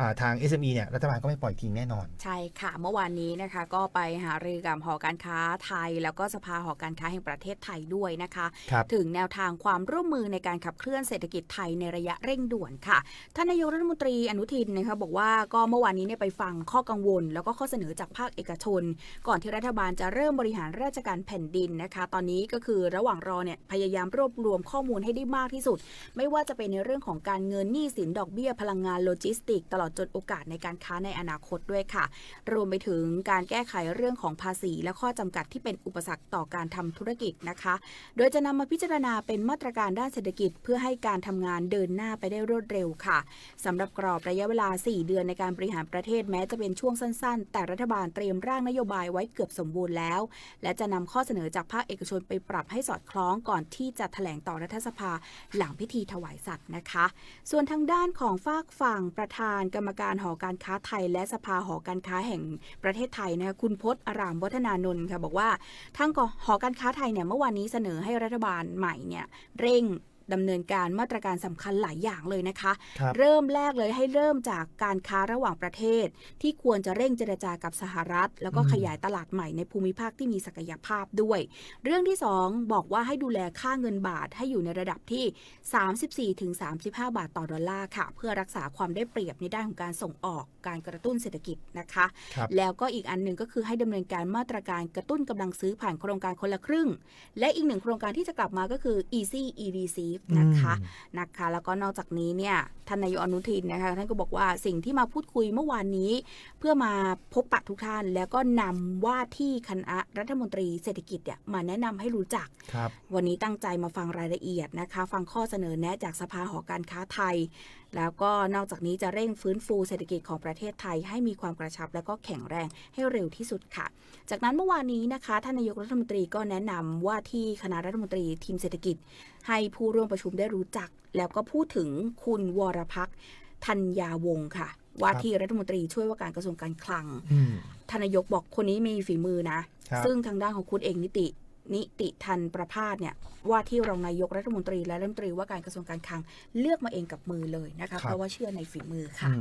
อ่าทาง SME เนี่ยรัฐบาลก็ไม่ปล่อยทิ้งแน่นอน ใช่ค่ะ เมื่อวานนี้นะคะก็ไปหารือกับหอการค้าไทย แล้วก็สภาหอการค้าแห่งประเทศไทยด้วยนะคะครับถึงแนวทางความร่วมมือในการขับเคลื่อนเศรษฐกิจไทยในระยะเร่งด่วนค่ะท่านนายกรัฐมนตรีอนุทินนะคะบอกว่าก็เมื่อวานนี้เนี่ยไปฟังข้อกังวล แล้วก็ข้อเสนอจากภาคเอกชน ก่อนที่รัฐบาลจะเริ่มบริหารราชการแผ่นดินนะคะ ตอนนี้ก็คือระหว่างรอเนี่ยพยายามรวบรวมข้อมูลให้ได้มากที่สุด ไม่ว่าจะเป็นในเรื่องของการเงินหนี้สินดอกเบี้ยพลังงานโลจิสติก ตลอดจนโอกาสในการค้าในอนาคตด้วยค่ะ รวมไปถึงการแก้ไขเรื่องของภาษี และข้อจำกัดที่เป็นอุปสรรคต่อการทำธุรกิจนะคะ โดยจะนำมาพิจารณาเป็นมาตรการด้านเศรษฐกิจ เพื่อให้การทำงานเดินหน้าไปได้รวดเร็วค่ะสำหรับกรอบระยะเวลา 4 เดือนในการบริหารประเทศแม้จะเป็นช่วงสั้น ๆ แต่รัฐบาลเตรียมร่างนโยบายไว้เกือบสมบูรณ์แล้ว และจะนำข้อเสนอจากภาคเอกชนไปปรับให้สอดคล้องก่อนที่จะแถลงต่อรัฐสภาหลังพิธีถวายสัตว์นะคะ ส่วนทางด้านของฝากฝั่งประธานกรรมการหอการค้าไทย และสภาหอการค้าแห่งประเทศไทยนะคะคุณพศอารามวัฒนานนท์ค่ะบอกว่าทางหอการค้าไทยเนี่ยเมื่อวานนี้เสนอให้รัฐบาลใหม่เนี่ยเร่ง ดำเนินการมาตรการสำคัญหลายอย่างเลยนะคะครับเริ่มแรกเลยให้เริ่มจากการค้าระหว่างประเทศ ที่ควรจะเร่งเจรจากับสหรัฐ แล้วก็อืมขยายตลาดใหม่ในภูมิภาคที่มีศักยภาพด้วย เรื่องที่ 2 บอกว่าให้ดูแลค่าเงินบาทให้อยู่ในระดับที่ 34-35 บาทต่อดอลลาร์ค่ะ เพื่อรักษาความได้เปรียบในด้านของการส่งออกการกระตุ้นเศรษฐกิจนะคะครับแล้วก็อีกอันหนึ่งก็คือให้ดำเนินการมาตรการกระตุ้นกำลังซื้อผ่านโครงการคนละครึ่ง และอีกหนึ่งโครงการที่จะกลับมาก็คือ easy e receive นะคะอืมนะคะ แล้วก็นอกจากนี้เนี่ยท่านนายกอนุทินนะคะท่านก็บอกว่าสิ่งที่มาพูดคุยเมื่อวานนี้ เพื่อมาพบปะทุกท่าน แล้วก็นำว่าที่คณะรัฐมนตรีเศรษฐกิจเนี่ยมาแนะนำให้รู้จักครับวันนี้ตั้งใจมาฟังรายละเอียดนะคะ ฟังข้อเสนอแนะจากสภาหอการค้าไทยแล้วก็นอกจากนี้จะเร่งฟื้นฟูเศรษฐกิจของประเทศไทย ให้มีความกระชับและก็แข็งแรงให้เร็วที่สุดค่ะ จากนั้นเมื่อวานนี้นะคะท่านนายกรัฐมนตรีก็แนะนำว่าที่คณะรัฐมนตรีทีมเศรษฐกิจ ให้ผู้ร่วมประชุมได้รู้จัก แล้วก็พูดถึงคุณวรพักษ์ธัญญาวงศ์ค่ะ ว่าที่รัฐมนตรีช่วยว่าการกระทรวงการคลังอืมทานนายกบอกคนนี้มีฝีมือนะครับซึ่งทางด้านของคุณเองนิติ นิติทันประพาสเนี่ยว่าที่รองนายกรัฐมนตรีและรัฐมนตรีว่าการกระทรวงการคลังเลือกมาเองกับมือเลยนะคะเพราะว่าเชื่อในฝีมือค่ะ